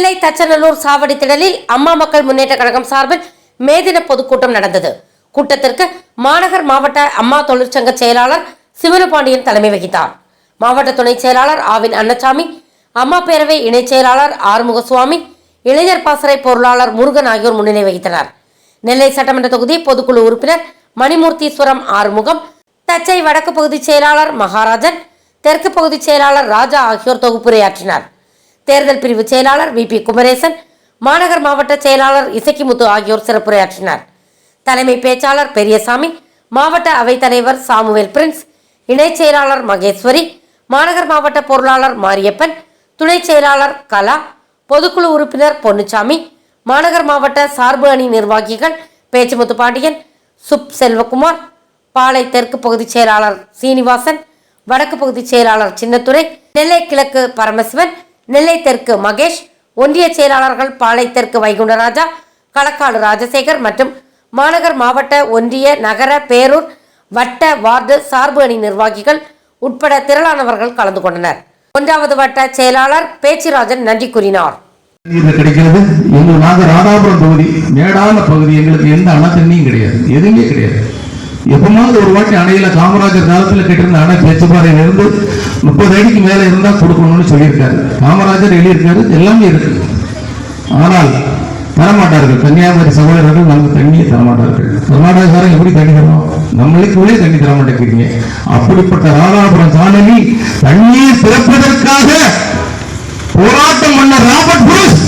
தச்சநல்லூர் சாவடி திடலில் அம்மா மக்கள் முன்னேற்ற கழகம் சார்பில் மேதின பொதுக்கூட்டம் நடந்தது. கூட்டத்திற்கு மாநகர் மாவட்ட அம்மா தொழிற்சங்க செயலாளர் சிவனபாண்டியன் தலைமை வகித்தார். மாவட்ட துணை செயலாளர் ஆவின் அன்னசாமி அம்மா பேரவை இணைச் செயலாளர் ஆறுமுகசுவாமி இளைஞர் பாசறை பொருளாளர் முருகன் ஆகியோர் முன்னிலை வகித்தனர். நெல்லை சட்டமன்ற தொகுதி பொதுக்குழு உறுப்பினர் மணிமூர்த்தீஸ்வரம் ஆறுமுகம் தச்சை வடக்கு பகுதி செயலாளர் மகாராஜன் தெற்கு பகுதி செயலாளர் ராஜா ஆகியோர் தொகுப்புரையாற்றினர். தேர்தல் பிரிவு செயலாளர் வி பி குமரேசன் மாநகர் மாவட்ட செயலாளர் இசக்கிமுத்து ஆகியோர் சிறப்புரையாற்றினர். தலைமை பேச்சாளர் பெரியசாமி மாவட்ட அவைத்தலைவர் சாமுவேல் பிரின்ஸ் இணைச் செயலாளர் மகேஸ்வரி மாநகர் மாவட்ட பொருளாளர் மாரியப்பன் துணை செயலாளர் கலா பொதுக்குழு உறுப்பினர் பொன்னுச்சாமி மாநகர் மாவட்ட சார்பு அணி நிர்வாகிகள் பேச்சுமுத்து பாண்டியன் சுப் செல்வகுமார் பாளை தெற்கு பகுதி செயலாளர் சீனிவாசன் வடக்கு பகுதி செயலாளர் சின்னத்துறை நெல்லை கிழக்கு பரமசிவன் நெல்லை தெற்கு மகேஷ் ஒன்றிய செயலாளர்கள் பாளை தெற்கு வைகுண்டராஜா களக்காடு ராஜசேகர் மற்றும் மாநகர் மாவட்ட ஒன்றிய நகர பேரூர் வட்ட வார்டு சார்பு அணி நிர்வாகிகள் உட்பட திரளானவர்கள் கலந்து கொண்டனர். ஒன்றாவது வட்ட செயலாளர் பேச்சிராஜன் நன்றி கூறினார். கிடைக்கிறது. எங்க நாங்க ராதாபுரம் பகுதி மேடான பகுதி எங்களுக்கு எந்த அணை தண்ணியும் கிடையாது. எதுவுமே கிடையாது. எப்பமாவது ஒரு வாட்டி அணையில காமராஜர் காலத்துல கட்டிருந்த அணை பேச்சுப்பாறையில இருந்து முப்பது அடிக்கு மேல இருந்தா கொடுக்கணும்னு சொல்லியிருக்காரு. காமராஜர் எழுதியிருக்காரு எல்லாமே இருக்கு. ஆனால் தரமாட்டார்கள். கன்னியாகுமரி சகோதரர்கள் நமக்கு தண்ணியை தரமாட்டார்கள். கர்நாடகாரம் எப்படி தண்ணி தருவோம் நம்மளுக்குள்ளே தண்ணி தர மாட்டேங்கிறீங்க. அப்படிப்பட்ட ராதாபுரம் காலனி தண்ணீர் திறப்பதற்காக போராட்டம் பண்ண ராபர்ட் புரூஸ்.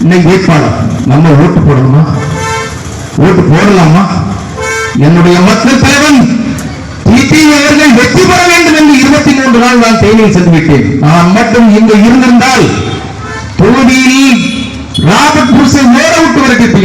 இன்னைக்கு வேட்பாளர். நம்ம ஓட்டு போடணுமா? ஓட்டு போடலாமா? என்னுடைய மக்கள் தலைவன் அவர்கள் வெற்றி பெற வேண்டும் என்று இருபத்தி மூன்று நாள் நான் செயலில் சென்றுவிட்டேன் நான் மட்டும் இங்கு இருந்திருந்தால் தொகுதியில் ராபர்ட் புருஷை மேல விட்டு வருகிறேன்